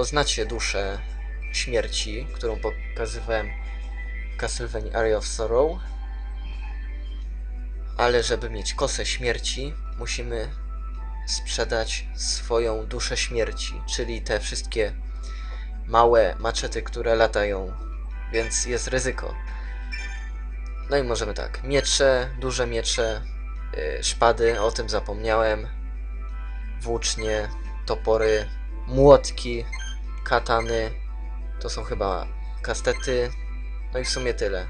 poznacie duszę śmierci, którą pokazywałem w Castlevania Area of Sorrow. Ale żeby mieć kosę śmierci, musimy sprzedać swoją duszę śmierci, czyli te wszystkie małe maczety, które latają, więc jest ryzyko. No i możemy tak, miecze, duże miecze, yy, szpady, o tym zapomniałem, włócznie, topory, młotki, katany, to są chyba kastety, no i w sumie tyle.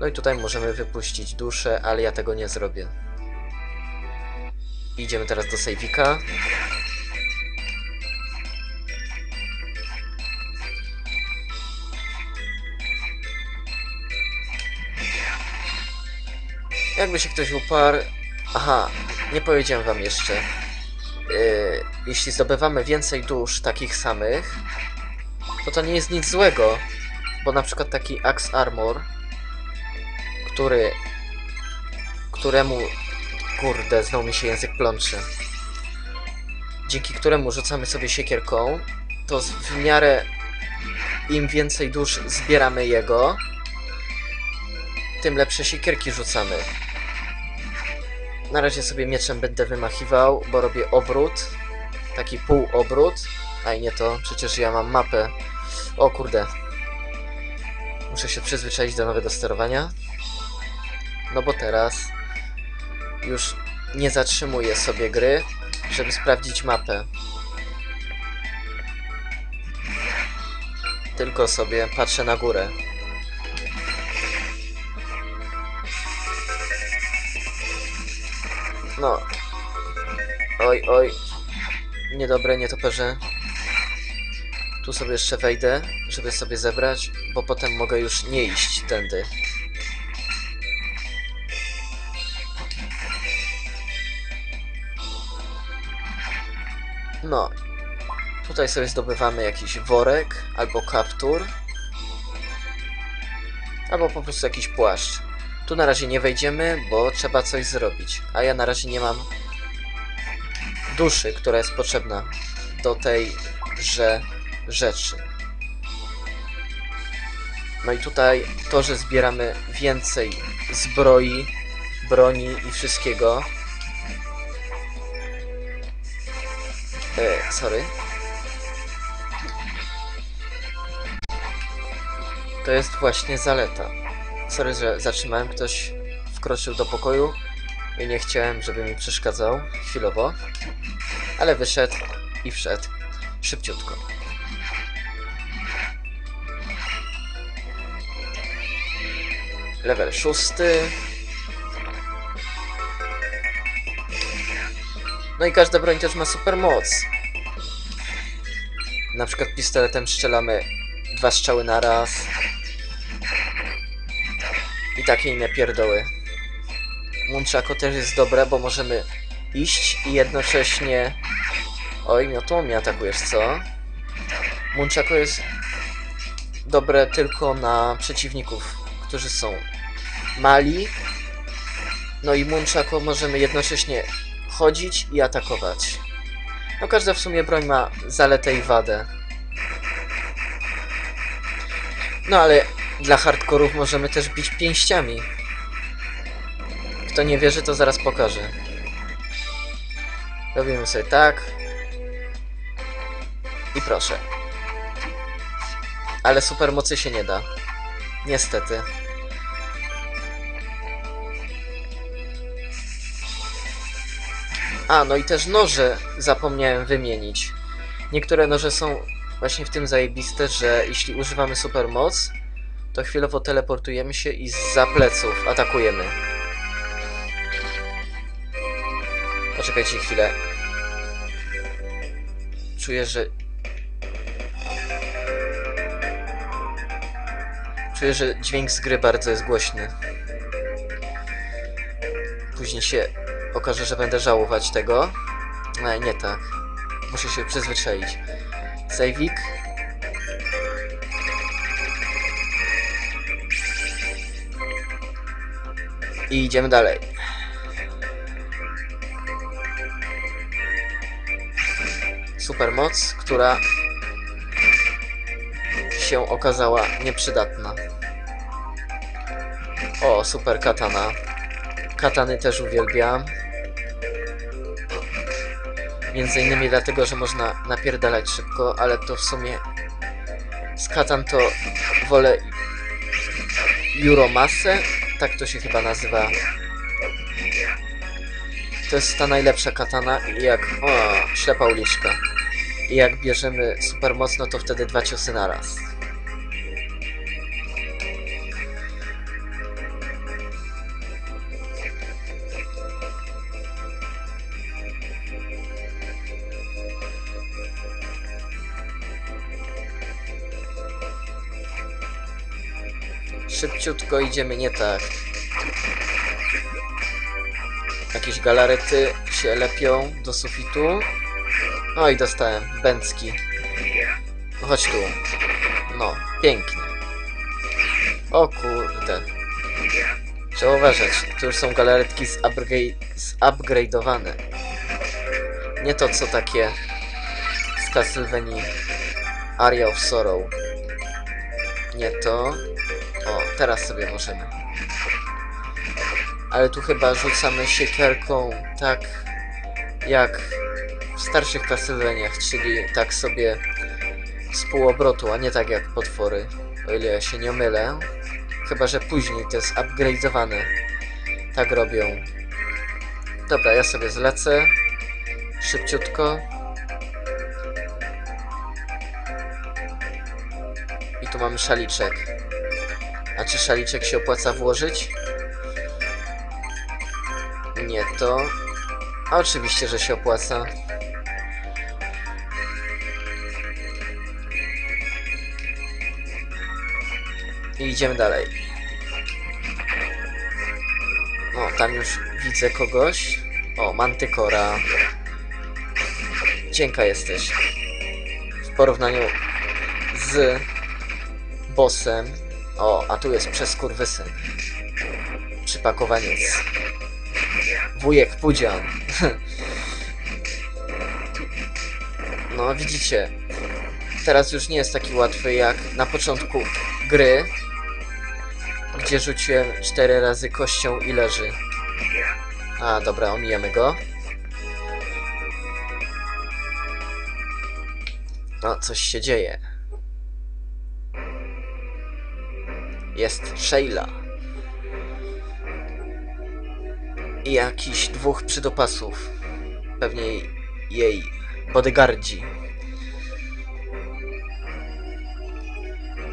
No i tutaj możemy wypuścić duszę, ale ja tego nie zrobię. Idziemy teraz do sejwika. Jakby się ktoś uparł... Aha, nie powiedziałem wam jeszcze. Yy, jeśli zdobywamy więcej dusz takich samych, to to nie jest nic złego, bo na przykład taki Axe Armor, który... któremu... Kurde, znowu mi się język plączy. Dzięki któremu rzucamy sobie siekierką, to w miarę im więcej dusz zbieramy jego, tym lepsze siekierki rzucamy. Na razie sobie mieczem będę wymachiwał, bo robię obrót. Taki półobrót. A i nie to, przecież ja mam mapę. O kurde. Muszę się przyzwyczaić do nowego sterowania. No bo teraz już nie zatrzymuję sobie gry, żeby sprawdzić mapę. Tylko sobie patrzę na górę. No. Oj, oj. Niedobre, nietoperze. Tu sobie jeszcze wejdę, żeby sobie zebrać, bo potem mogę już nie iść tędy. No. Tutaj sobie zdobywamy jakiś worek albo kaptur. Albo po prostu jakiś płaszcz. Tu na razie nie wejdziemy, bo trzeba coś zrobić. A ja na razie nie mam duszy, która jest potrzebna do tejże rzeczy. No i tutaj to, że zbieramy więcej zbroi, broni i wszystkiego. E, sorry. To jest właśnie zaleta. Sorry, że zatrzymałem. Ktoś wkroczył do pokoju i nie chciałem, żeby mi przeszkadzał chwilowo. Ale wyszedł i wszedł szybciutko. Level szósty. No i każda broń też ma super moc. Na przykład pistoletem strzelamy dwa strzały na raz. I takie inne pierdoły. Munchako też jest dobre, bo możemy iść i jednocześnie... Oj, miotło mnie atakujesz, co? Munchako jest dobre tylko na przeciwników, którzy są mali. No i Munchako możemy jednocześnie chodzić i atakować. No każda w sumie broń ma zaletę i wadę. No ale dla hardkorów możemy też bić pięściami. Kto nie wierzy, to zaraz pokażę. Robimy sobie tak. I proszę. Ale supermocy się nie da. Niestety. A, no i też noże zapomniałem wymienić. Niektóre noże są właśnie w tym zajebiste, że jeśli używamy supermoc, to chwilowo teleportujemy się i za pleców atakujemy. Poczekajcie chwilę. Czuję, że... Czuję, że dźwięk z gry bardzo jest głośny. Później się okaże, że będę żałować tego. Ale nie tak. Muszę się przyzwyczaić. Sejwik. I idziemy dalej. supermoc, która się okazała nieprzydatna. O, super katana. Katany też uwielbiam. Między innymi dlatego, że można napierdalać szybko, ale to w sumie z katan to wolę Euromasę, tak to się chyba nazywa. To jest ta najlepsza katana i jak... O, ślepa uliczka. I jak bierzemy super mocno, to wtedy dwa ciosy naraz. Szybciutko idziemy nie tak. Jakieś galarety się lepią do sufitu. Oj, dostałem. Bęcki. No chodź tu. No, pięknie. O kurde. Trzeba uważać. Tu już są galaretki zupgrade- zupgrade'owane. Nie to co takie z Castlevanii Aria of Sorrow. Nie to. O, teraz sobie możemy. Ale tu chyba rzucamy siekierką tak jak w starszych Castlevaniach, czyli tak sobie z półobrotu, a nie tak jak potwory, o ile ja się nie mylę. Chyba, że później to jest upgrade'owane. Tak robią. Dobra, ja sobie zlecę. Szybciutko. I tu mamy szaliczek. A czy szaliczek się opłaca włożyć? Nie to. A oczywiście, że się opłaca. I idziemy dalej. No, tam już widzę kogoś. O, Mantykora. Cienka jesteś. W porównaniu z bossem. O, a tu jest przeskurwysyn. Przypakowaniec. Wujek Pudzian. No, widzicie. Teraz już nie jest taki łatwy jak na początku gry, gdzie rzuciłem 4 razy kością i leży. A, dobra, omijamy go. No, coś się dzieje. Jest Sheila. I jakiś dwóch przydopasów. Pewnie jej bodyguardzi.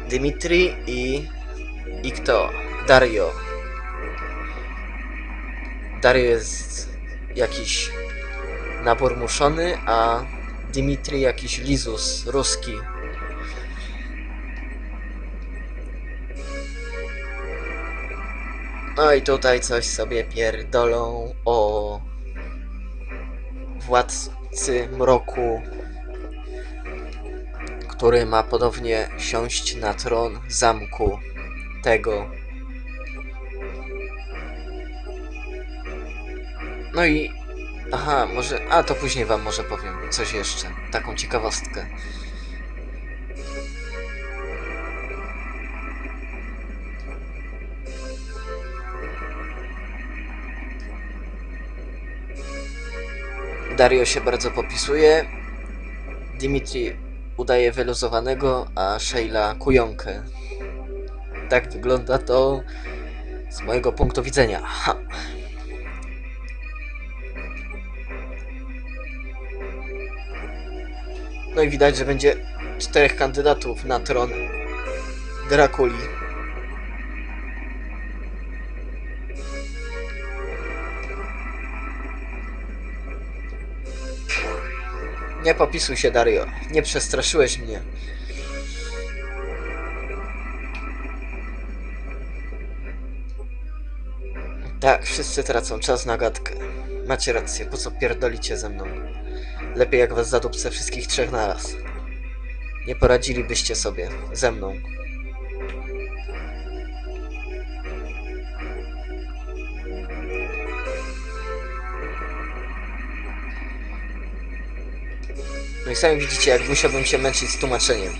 Dimitri i... i kto? Dario. Dario jest jakiś nabormuszony, a Dimitri jakiś lizus ruski. No i tutaj coś sobie pierdolą o władcy mroku, który ma podobnie siąść na tron zamku tego. No i aha, może a to później wam może powiem coś jeszcze, taką ciekawostkę. Dario się bardzo popisuje. Dimitri udaje wyluzowanego, a Sheila kujonkę. Tak wygląda to z mojego punktu widzenia. Ha. No i widać, że będzie czterech kandydatów na tron Drakuli. Nie popisuj się, Dario. Nie przestraszyłeś mnie. Tak, wszyscy tracą czas na gadkę. Macie rację, po co pierdolicie ze mną? Lepiej jak was zadupcę wszystkich trzech naraz. Nie poradzilibyście sobie ze mną. No i sami widzicie, jak musiałbym się męczyć z tłumaczeniem.